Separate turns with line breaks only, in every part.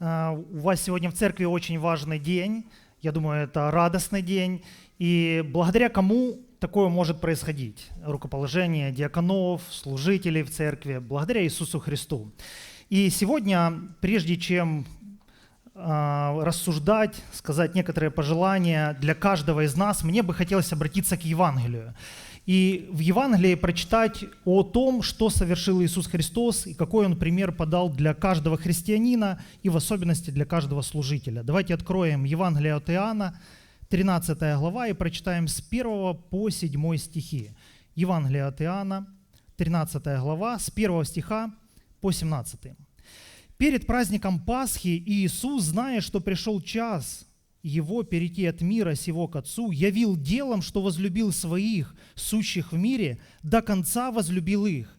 А, У вас сегодня в церкви очень важный день. Я думаю, это радостный день. И благодаря кому такое может происходить? Рукоположение диаконов, служителей в церкви, благодаря Иисусу Христу. И сегодня, прежде чем а, рассуждать, сказать некоторые пожелания для каждого из нас, мне бы хотелось обратиться к Евангелию. И в Евангелии прочитать о том, что совершил Иисус Христос и какой Он пример подал для каждого христианина и в особенности для каждого служителя. Давайте откроем Евангелие от Иоанна, 13 глава, и прочитаем с 1 по 7 стихи. Евангелие от Иоанна, 13 глава, с 1 стиха по 17. Перед праздником Пасхи Иисус, зная, что пришел час его перейти от мира сего к Отцу, явил делом, что возлюбил своих, сущих в мире, до конца возлюбил их.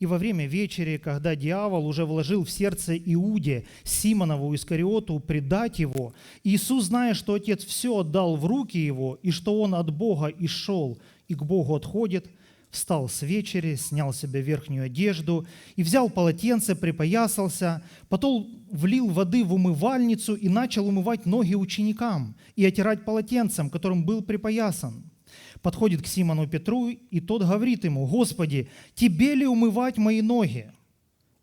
И во время вечери, когда дьявол уже вложил в сердце Иуде, Симонову Искариоту, предать его, Иисус, зная, что Отец все отдал в руки его, и что он от Бога и шел, и к Богу отходит – встал с вечери, снял себе верхнюю одежду и взял полотенце, припоясался, потом влил воды в умывальницу и начал умывать ноги ученикам и отирать полотенцем, которым был припоясан. Подходит к Симону Петру, и тот говорит ему, «Господи, тебе ли умывать мои ноги?»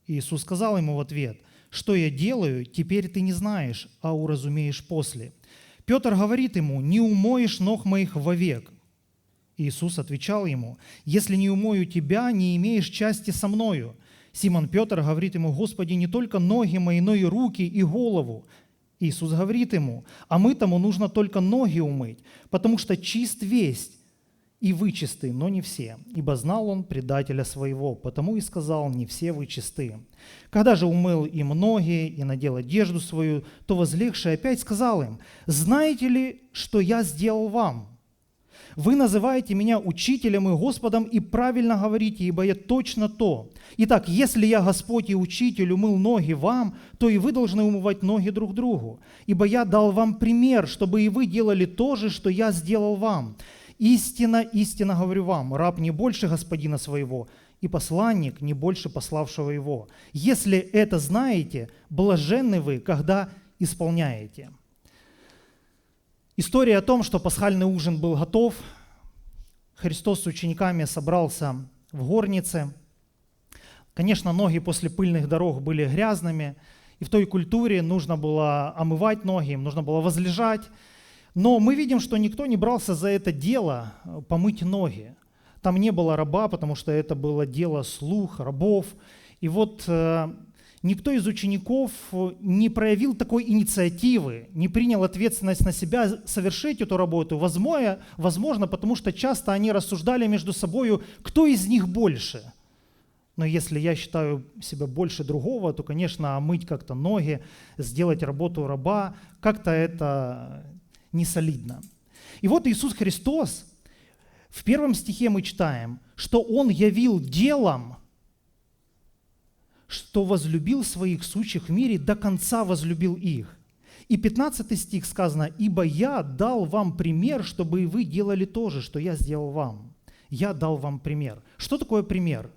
Иисус сказал ему в ответ, «Что я делаю, теперь ты не знаешь, а уразумеешь после». Петр говорит ему, «Не умоешь ног моих вовек, Иисус отвечал ему, «Если не умою тебя, не имеешь части со мною». Симон Петр говорит ему, «Господи, не только ноги мои, но и руки и голову». Иисус говорит ему, «А мы тому нужно только ноги умыть, потому что чист весть, и вы чисты, но не все, ибо знал он предателя своего, потому и сказал, не все вы чисты. Когда же умыл им ноги и надел одежду свою, то возлегший опять сказал им, знаете ли, что я сделал вам? Вы называете меня учителем и Господом и правильно говорите, ибо я точно то. Итак, если я Господь и учитель умыл ноги вам, то и вы должны умывать ноги друг другу. Ибо я дал вам пример, чтобы и вы делали то же, что я сделал вам. Истина, истинно говорю вам, раб не больше господина своего, и посланник не больше пославшего его. Если это знаете, блаженны вы, когда исполняете. История о том, что пасхальный ужин был готов, Христос с учениками собрался в горнице. Конечно, ноги после пыльных дорог были грязными, и в той культуре нужно было омывать ноги, им нужно было возлежать. Но мы видим, что никто не брался за это дело помыть ноги. Там не было раба, потому что это было дело слух, рабов. И вот э, никто из учеников э, не проявил такой инициативы, не принял ответственность на себя совершить эту работу. Возможно, возможно, потому что часто они рассуждали между собой, кто из них больше. Но если я считаю себя больше другого, то, конечно, мыть как-то ноги, сделать работу раба, как-то это не солидно. И вот Иисус Христос, в первом стихе мы читаем, что Он явил делом – что возлюбил своих сущих в мире, до конца возлюбил их. И 15 стих сказано, «Ибо я дал вам пример, чтобы и вы делали то же, что я сделал вам». Я дал вам пример. Что такое пример?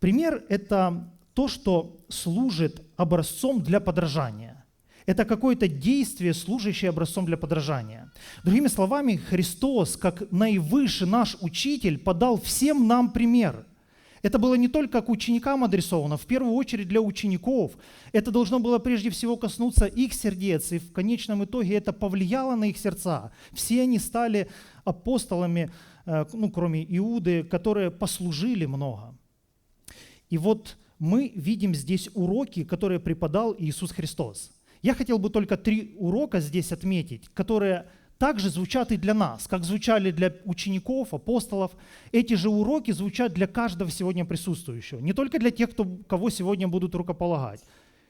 Пример – это то, что служит образцом для подражания. Это какое-то действие, служащее образцом для подражания. Другими словами, Христос, как наивысший наш учитель, подал всем нам пример – это было не только к ученикам адресовано, в первую очередь для учеников. Это должно было прежде всего коснуться их сердец, и в конечном итоге это повлияло на их сердца. Все они стали апостолами, э, ну, кроме Иуды, которые послужили много. И вот мы видим здесь уроки, которые преподал Иисус Христос. Я хотел бы только три урока здесь отметить, которые также звучат и для нас, как звучали для учеников, апостолов. Эти же уроки звучат для каждого сегодня присутствующего, не только для тех, кто, кого сегодня будут рукополагать.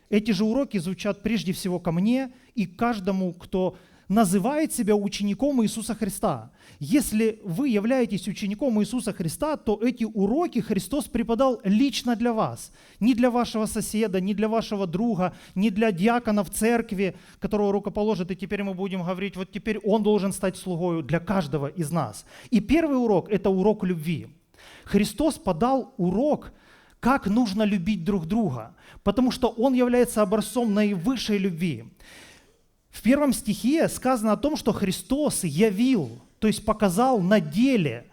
Эти же уроки звучат прежде всего ко мне и каждому, кто называет себя учеником Иисуса Христа. Если вы являетесь учеником Иисуса Христа, то эти уроки Христос преподал лично для вас. Не для вашего соседа, не для вашего друга, не для диакона в церкви, которого рукоположит, и теперь мы будем говорить, вот теперь он должен стать слугою для каждого из нас. И первый урок – это урок любви. Христос подал урок, как нужно любить друг друга, потому что он является образцом наивысшей любви. В первом стихе сказано о том, что Христос явил, то есть показал на деле,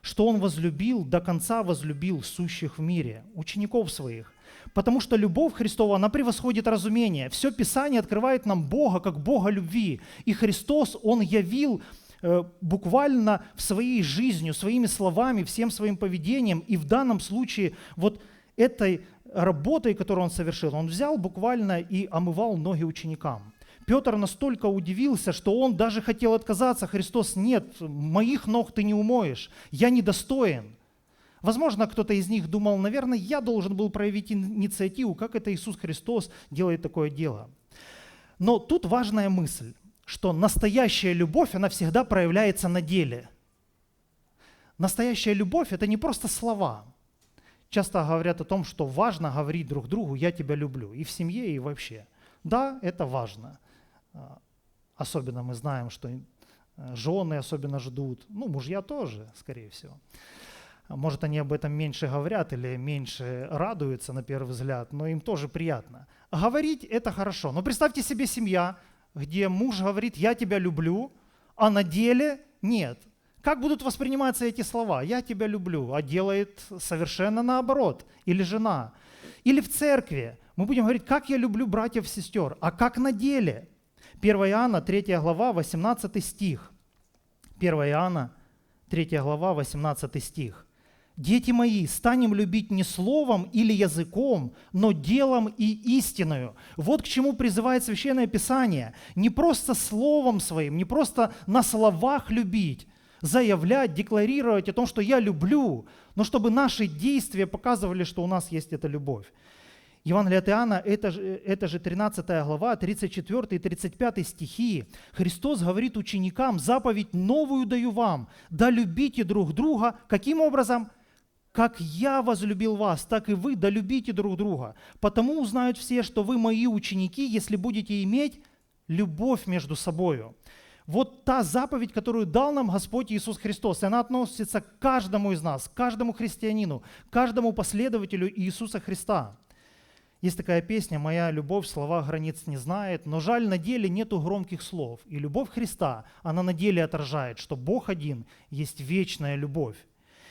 что Он возлюбил, до конца возлюбил сущих в мире, учеников своих. Потому что любовь Христова, она превосходит разумение. Все Писание открывает нам Бога как Бога любви. И Христос, Он явил э, буквально в своей жизнью, своими словами, всем своим поведением. И в данном случае вот этой работой, которую Он совершил, Он взял буквально и омывал ноги ученикам. Петр настолько удивился, что он даже хотел отказаться. Христос, нет, моих ног ты не умоешь, я недостоин. Возможно, кто-то из них думал, наверное, я должен был проявить инициативу, как это Иисус Христос делает такое дело. Но тут важная мысль, что настоящая любовь, она всегда проявляется на деле. Настоящая любовь – это не просто слова. Часто говорят о том, что важно говорить друг другу «я тебя люблю» и в семье, и вообще. Да, это важно – особенно мы знаем, что э, жены особенно ждут, ну, мужья тоже, скорее всего. Может, они об этом меньше говорят или меньше радуются на первый взгляд, но им тоже приятно. Говорить это хорошо. Но представьте себе семья, где муж говорит «я тебя люблю», а на деле нет. Как будут восприниматься эти слова «я тебя люблю», а делает совершенно наоборот, или жена. Или в церкви мы будем говорить «как я люблю братьев и сестер», а как на деле – 1 Иоанна, 3 глава, 18 стих. 1 Иоанна, 3 глава, 18 стих. «Дети мои, станем любить не словом или языком, но делом и истиною». Вот к чему призывает Священное Писание. Не просто словом своим, не просто на словах любить, заявлять, декларировать о том, что я люблю, но чтобы наши действия показывали, что у нас есть эта любовь. Евангелие от Иоанна, это же, это же 13 глава, 34 и 35 стихи. Христос говорит ученикам, заповедь новую даю вам, да любите друг друга. Каким образом? Как я возлюбил вас, так и вы да любите друг друга. Потому узнают все, что вы мои ученики, если будете иметь любовь между собою. Вот та заповедь, которую дал нам Господь Иисус Христос, и она относится к каждому из нас, к каждому христианину, каждому последователю Иисуса Христа. Есть такая песня «Моя любовь слова границ не знает», но жаль, на деле нету громких слов. И любовь Христа, она на деле отражает, что Бог один есть вечная любовь.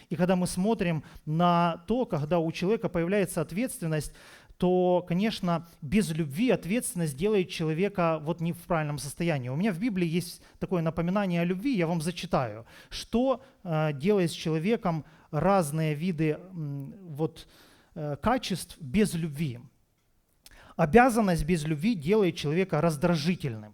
И когда мы смотрим на то, когда у человека появляется ответственность, то, конечно, без любви ответственность делает человека вот не в правильном состоянии. У меня в Библии есть такое напоминание о любви, я вам зачитаю. Что э, делает с человеком разные виды вот, э, качеств без любви? Обязанность без любви делает человека раздражительным.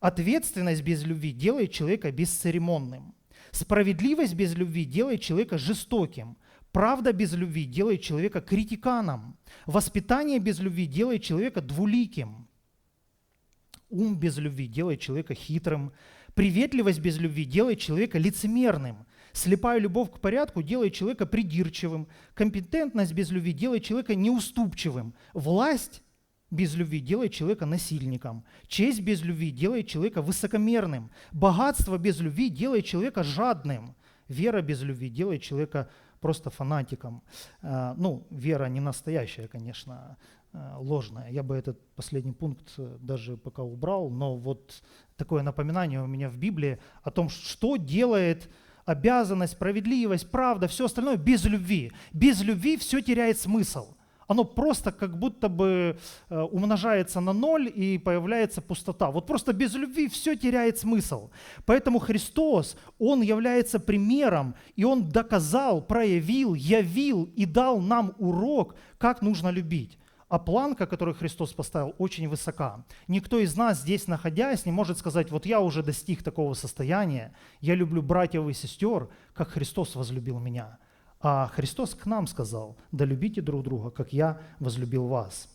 Ответственность без любви делает человека бесцеремонным. Справедливость без любви делает человека жестоким. Правда без любви делает человека критиканом. Воспитание без любви делает человека двуликим. Ум без любви делает человека хитрым. Приветливость без любви делает человека лицемерным. Слепая любовь к порядку делает человека придирчивым. Компетентность без любви делает человека неуступчивым. Власть без любви делает человека насильником. Честь без любви делает человека высокомерным. Богатство без любви делает человека жадным. Вера без любви делает человека просто фанатиком. А, ну, вера не настоящая, конечно, а, ложная. Я бы этот последний пункт э, даже пока убрал, но вот такое напоминание у меня в Библии о том, что делает обязанность, справедливость, правда, все остальное без любви. Без любви все теряет смысл. Оно просто как будто бы э, умножается на ноль и появляется пустота. Вот просто без любви все теряет смысл. Поэтому Христос, Он является примером, и Он доказал, проявил, явил и дал нам урок, как нужно любить. А планка, которую Христос поставил, очень высока. Никто из нас здесь, находясь, не может сказать, вот я уже достиг такого состояния, я люблю братьев и сестер, как Христос возлюбил меня. А Христос к нам сказал, да любите друг друга, как я возлюбил вас.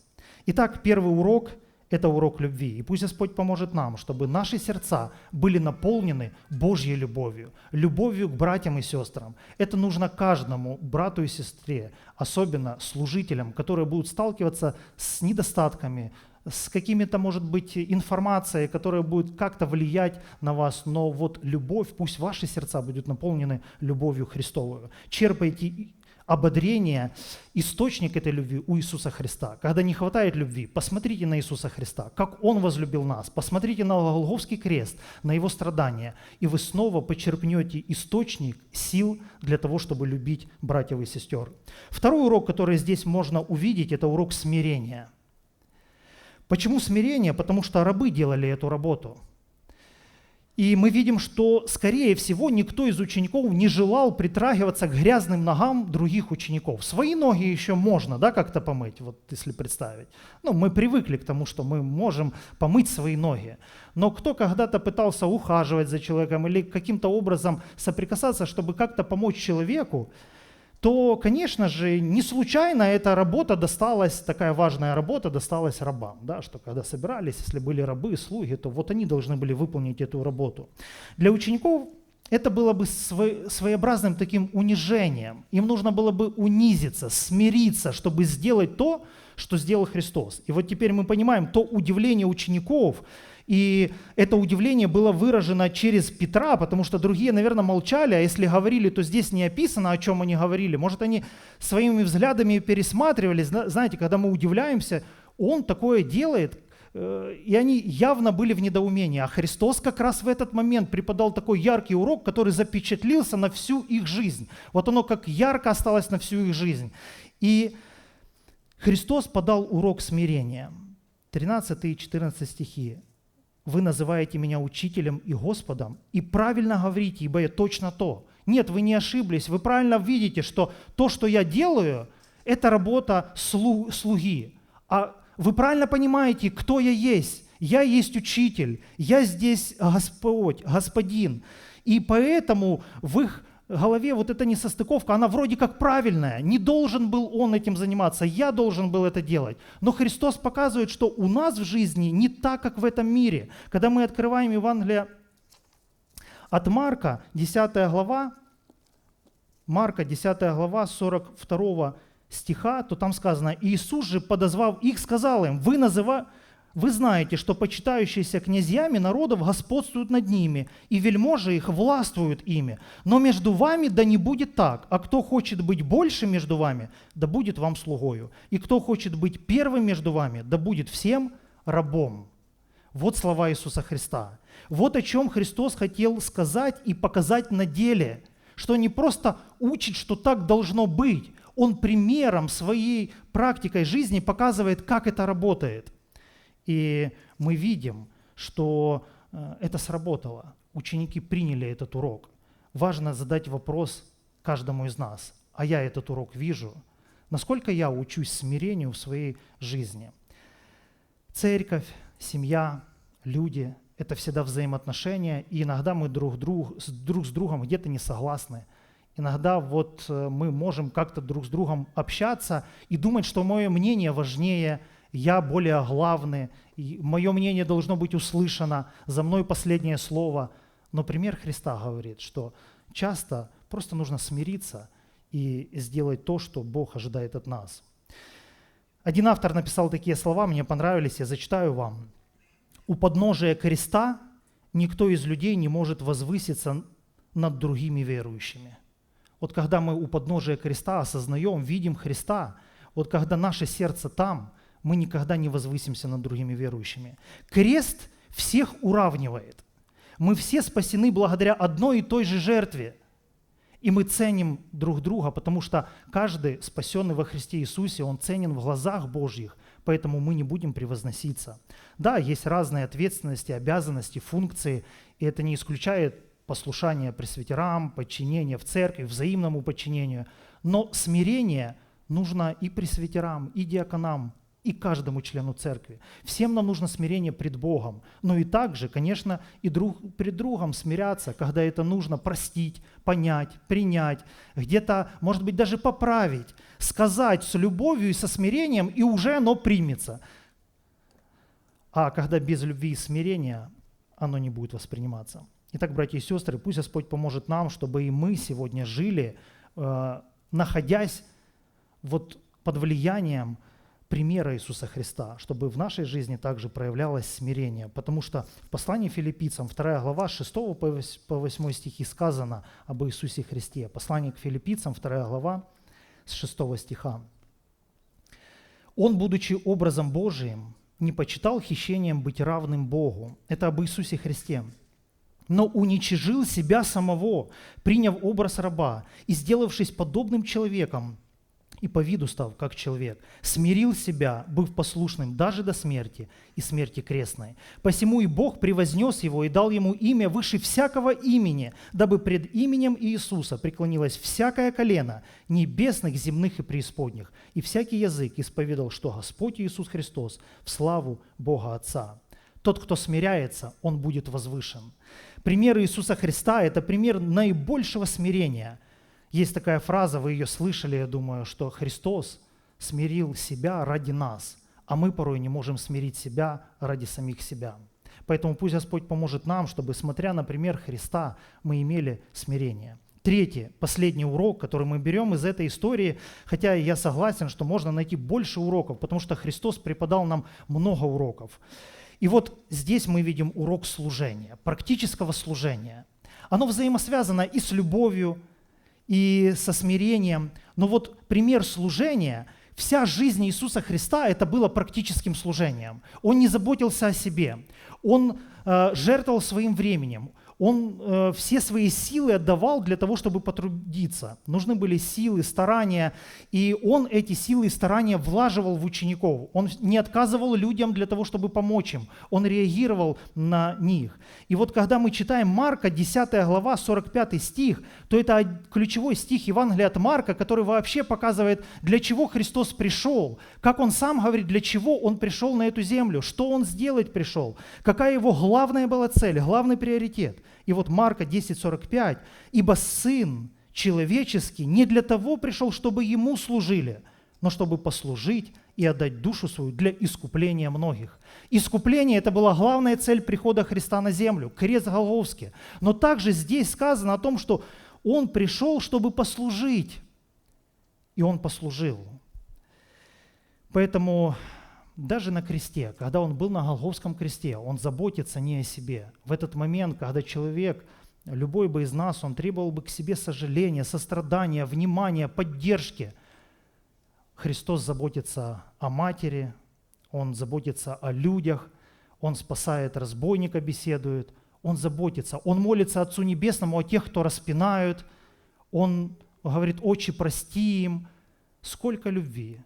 Итак, первый урок – это урок любви. И пусть Господь поможет нам, чтобы наши сердца были наполнены Божьей любовью, любовью к братьям и сестрам. Это нужно каждому брату и сестре, особенно служителям, которые будут сталкиваться с недостатками, с какими-то, может быть, информацией, которая будет как-то влиять на вас, но вот любовь, пусть ваши сердца будут наполнены любовью Христовую. Черпайте ободрение, источник этой любви у Иисуса Христа. Когда не хватает любви, посмотрите на Иисуса Христа, как Он возлюбил нас, посмотрите на Голговский крест, на Его страдания, и вы снова почерпнете источник сил для того, чтобы любить братьев и сестер. Второй урок, который здесь можно увидеть, это урок смирения. Почему смирение? Потому что рабы делали эту работу – и мы видим, что, скорее всего, никто из учеников не желал притрагиваться к грязным ногам других учеников. Свои ноги еще можно, да, как-то помыть, вот если представить. Ну, мы привыкли к тому, что мы можем помыть свои ноги. Но кто когда-то пытался ухаживать за человеком или каким-то образом соприкасаться, чтобы как-то помочь человеку, то, конечно же, не случайно эта работа досталась, такая важная работа досталась рабам, да, что когда собирались, если были рабы, слуги, то вот они должны были выполнить эту работу. Для учеников это было бы своеобразным таким унижением. Им нужно было бы унизиться, смириться, чтобы сделать то, что сделал Христос. И вот теперь мы понимаем то удивление учеников, и это удивление было выражено через Петра, потому что другие, наверное, молчали, а если говорили, то здесь не описано, о чем они говорили. Может, они своими взглядами пересматривали. Знаете, когда мы удивляемся, он такое делает, э, и они явно были в недоумении. А Христос как раз в этот момент преподал такой яркий урок, который запечатлился на всю их жизнь. Вот оно как ярко осталось на всю их жизнь. И Христос подал урок смирения. 13 и 14 стихи вы называете меня учителем и Господом, и правильно говорите, ибо я точно то. Нет, вы не ошиблись, вы правильно видите, что то, что я делаю, это работа слуги. А вы правильно понимаете, кто я есть. Я есть учитель, я здесь Господь, Господин. И поэтому в голове вот эта несостыковка, она вроде как правильная. Не должен был он этим заниматься, я должен был это делать. Но Христос показывает, что у нас в жизни не так, как в этом мире. Когда мы открываем Евангелие от Марка, 10 глава, Марка, 10 глава, 42 стиха, то там сказано, Иисус же, подозвав их, сказал им, вы называете вы знаете, что почитающиеся князьями народов господствуют над ними, и вельможи их властвуют ими. Но между вами да не будет так, а кто хочет быть больше между вами, да будет вам слугою. И кто хочет быть первым между вами, да будет всем рабом. Вот слова Иисуса Христа. Вот о чем Христос хотел сказать и показать на деле, что не просто учит, что так должно быть, Он примером своей практикой жизни показывает, как это работает – и мы видим, что э, это сработало. Ученики приняли этот урок. Важно задать вопрос каждому из нас. А я этот урок вижу. Насколько я учусь смирению в своей жизни? Церковь, семья, люди – это всегда взаимоотношения, и иногда мы друг, друг, друг с другом где-то не согласны. Иногда вот э, мы можем как-то друг с другом общаться и думать, что мое мнение важнее – я более главный, мое мнение должно быть услышано, за мной последнее слово. Но пример Христа говорит, что часто просто нужно смириться и сделать то, что Бог ожидает от нас. Один автор написал такие слова, мне понравились, я зачитаю вам. «У подножия креста никто из людей не может возвыситься над другими верующими». Вот когда мы у подножия креста осознаем, видим Христа, вот когда наше сердце там – мы никогда не возвысимся над другими верующими. Крест всех уравнивает. Мы все спасены благодаря одной и той же жертве. И мы ценим друг друга, потому что каждый спасенный во Христе Иисусе, он ценен в глазах Божьих, поэтому мы не будем превозноситься. Да, есть разные ответственности, обязанности, функции, и это не исключает послушание пресвитерам, подчинение в церкви, взаимному подчинению. Но смирение нужно и пресвитерам, и диаконам, и каждому члену церкви. Всем нам нужно смирение пред Богом, но и также, конечно, и друг пред другом смиряться, когда это нужно простить, понять, принять, где-то, может быть, даже поправить, сказать с любовью и со смирением, и уже оно примется. А когда без любви и смирения, оно не будет восприниматься. Итак, братья и сестры, пусть Господь поможет нам, чтобы и мы сегодня жили, э, находясь вот под влиянием примера Иисуса Христа, чтобы в нашей жизни также проявлялось смирение. Потому что в послании филиппийцам, 2 глава, 6 по 8 стихи сказано об Иисусе Христе. Послание к филиппийцам, 2 глава, с 6 стиха. «Он, будучи образом Божиим, не почитал хищением быть равным Богу». Это об Иисусе Христе но уничижил себя самого, приняв образ раба и сделавшись подобным человеком, и по виду став как человек, смирил себя, быв послушным даже до смерти и смерти крестной. Посему и Бог превознес его и дал ему имя выше всякого имени, дабы пред именем Иисуса преклонилось всякое колено небесных, земных и преисподних, и всякий язык исповедал, что Господь Иисус Христос в славу Бога Отца. Тот, кто смиряется, он будет возвышен. Пример Иисуса Христа – это пример наибольшего смирения. Есть такая фраза, вы ее слышали, я думаю, что Христос смирил себя ради нас, а мы порой не можем смирить себя ради самих себя. Поэтому пусть Господь поможет нам, чтобы, смотря на пример Христа, мы имели смирение. Третий, последний урок, который мы берем из этой истории, хотя я согласен, что можно найти больше уроков, потому что Христос преподал нам много уроков. И вот здесь мы видим урок служения, практического служения. Оно взаимосвязано и с любовью, и со смирением. Но вот пример служения, вся жизнь Иисуса Христа, это было практическим служением. Он не заботился о себе, он э, жертвовал своим временем, он э, все свои силы отдавал для того, чтобы потрудиться. Нужны были силы, старания, и он эти силы и старания влаживал в учеников. Он не отказывал людям для того, чтобы помочь им. Он реагировал на них. И вот когда мы читаем Марка, 10 глава, 45 стих, то это ключевой стих Евангелия от Марка, который вообще показывает, для чего Христос пришел, как он сам говорит, для чего он пришел на эту землю, что он сделать пришел, какая его главная была цель, главный приоритет – и вот Марка 10:45, ибо Сын человеческий не для того пришел, чтобы Ему служили, но чтобы послужить и отдать душу свою для искупления многих. Искупление – это была главная цель прихода Христа на землю, крест Голговский. Но также здесь сказано о том, что Он пришел, чтобы послужить. И Он послужил. Поэтому даже на кресте, когда он был на Голговском кресте, он заботится не о себе. В этот момент, когда человек, любой бы из нас, он требовал бы к себе сожаления, сострадания, внимания, поддержки. Христос заботится о матери, он заботится о людях, он спасает разбойника, беседует, он заботится, он молится Отцу Небесному о тех, кто распинают, он говорит, «Отче, прости им». Сколько любви,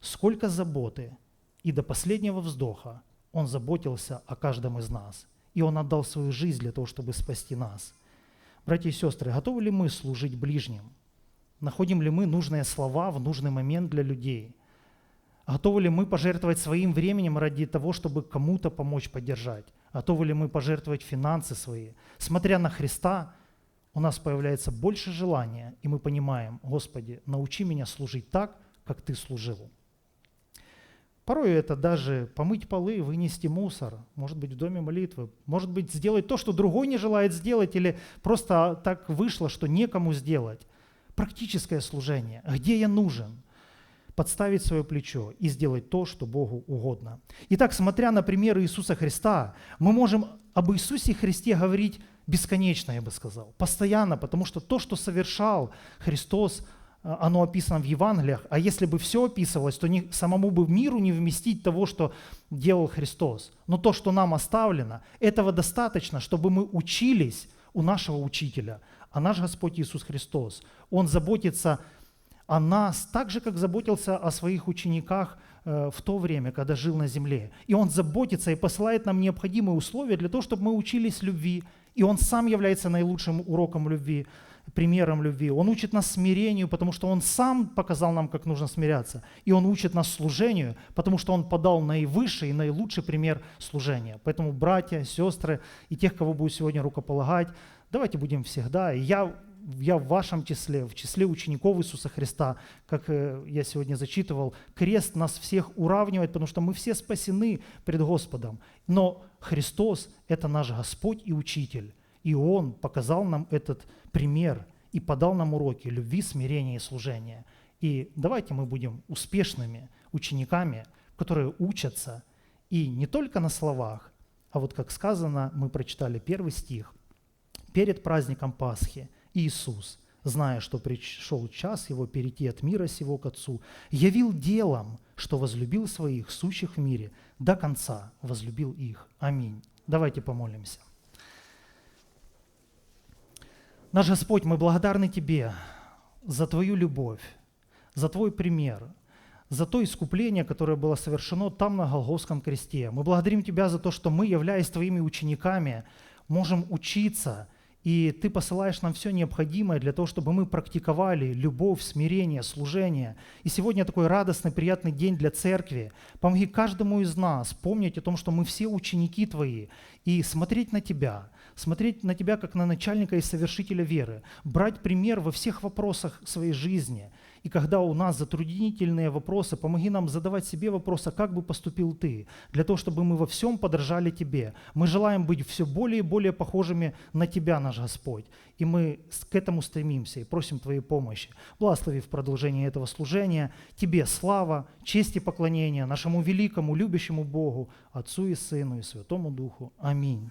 сколько заботы – и до последнего вздоха Он заботился о каждом из нас. И Он отдал свою жизнь для того, чтобы спасти нас. Братья и сестры, готовы ли мы служить ближним? Находим ли мы нужные слова в нужный момент для людей? Готовы ли мы пожертвовать своим временем ради того, чтобы кому-то помочь поддержать? Готовы ли мы пожертвовать финансы свои? Смотря на Христа, у нас появляется больше желания, и мы понимаем, Господи, научи меня служить так, как Ты служил. Порой это даже помыть полы, вынести мусор, может быть, в доме молитвы, может быть, сделать то, что другой не желает сделать, или просто так вышло, что некому сделать. Практическое служение, где я нужен, подставить свое плечо и сделать то, что Богу угодно. Итак, смотря на пример Иисуса Христа, мы можем об Иисусе Христе говорить бесконечно, я бы сказал, постоянно, потому что то, что совершал Христос, оно описано в Евангелиях, а если бы все описывалось, то не, самому бы миру не вместить того, что делал Христос. Но то, что нам оставлено, этого достаточно, чтобы мы учились у нашего учителя. А наш Господь Иисус Христос, Он заботится о нас так же, как заботился о своих учениках э, в то время, когда жил на земле. И Он заботится и посылает нам необходимые условия для того, чтобы мы учились любви. И Он сам является наилучшим уроком любви примером любви. Он учит нас смирению, потому что Он сам показал нам, как нужно смиряться. И Он учит нас служению, потому что Он подал наивысший и наилучший пример служения. Поэтому, братья, сестры и тех, кого будет сегодня рукополагать, давайте будем всегда. И я, я в вашем числе, в числе учеников Иисуса Христа, как э, я сегодня зачитывал, крест нас всех уравнивает, потому что мы все спасены пред Господом. Но Христос – это наш Господь и Учитель. И Он показал нам этот пример и подал нам уроки любви, смирения и служения. И давайте мы будем успешными учениками, которые учатся и не только на словах, а вот как сказано, мы прочитали первый стих, перед праздником Пасхи Иисус зная, что пришел час его перейти от мира сего к Отцу, явил делом, что возлюбил своих, сущих в мире, до конца возлюбил их. Аминь. Давайте помолимся. Наш Господь, мы благодарны Тебе за Твою любовь, за Твой пример, за то искупление, которое было совершено там на Голговском кресте. Мы благодарим Тебя за то, что мы, являясь Твоими учениками, можем учиться – и Ты посылаешь нам все необходимое для того, чтобы мы практиковали любовь, смирение, служение. И сегодня такой радостный, приятный день для церкви. Помоги каждому из нас помнить о том, что мы все ученики Твои, и смотреть на Тебя, смотреть на Тебя как на начальника и совершителя веры, брать пример во всех вопросах своей жизни – и когда у нас затруднительные вопросы, помоги нам задавать себе вопрос, а как бы поступил ты, для того, чтобы мы во всем подражали тебе. Мы желаем быть все более и более похожими на тебя, наш Господь. И мы к этому стремимся и просим Твоей помощи. Благослови в продолжении этого служения. Тебе слава, честь и поклонение нашему великому, любящему Богу, Отцу и Сыну и Святому Духу. Аминь.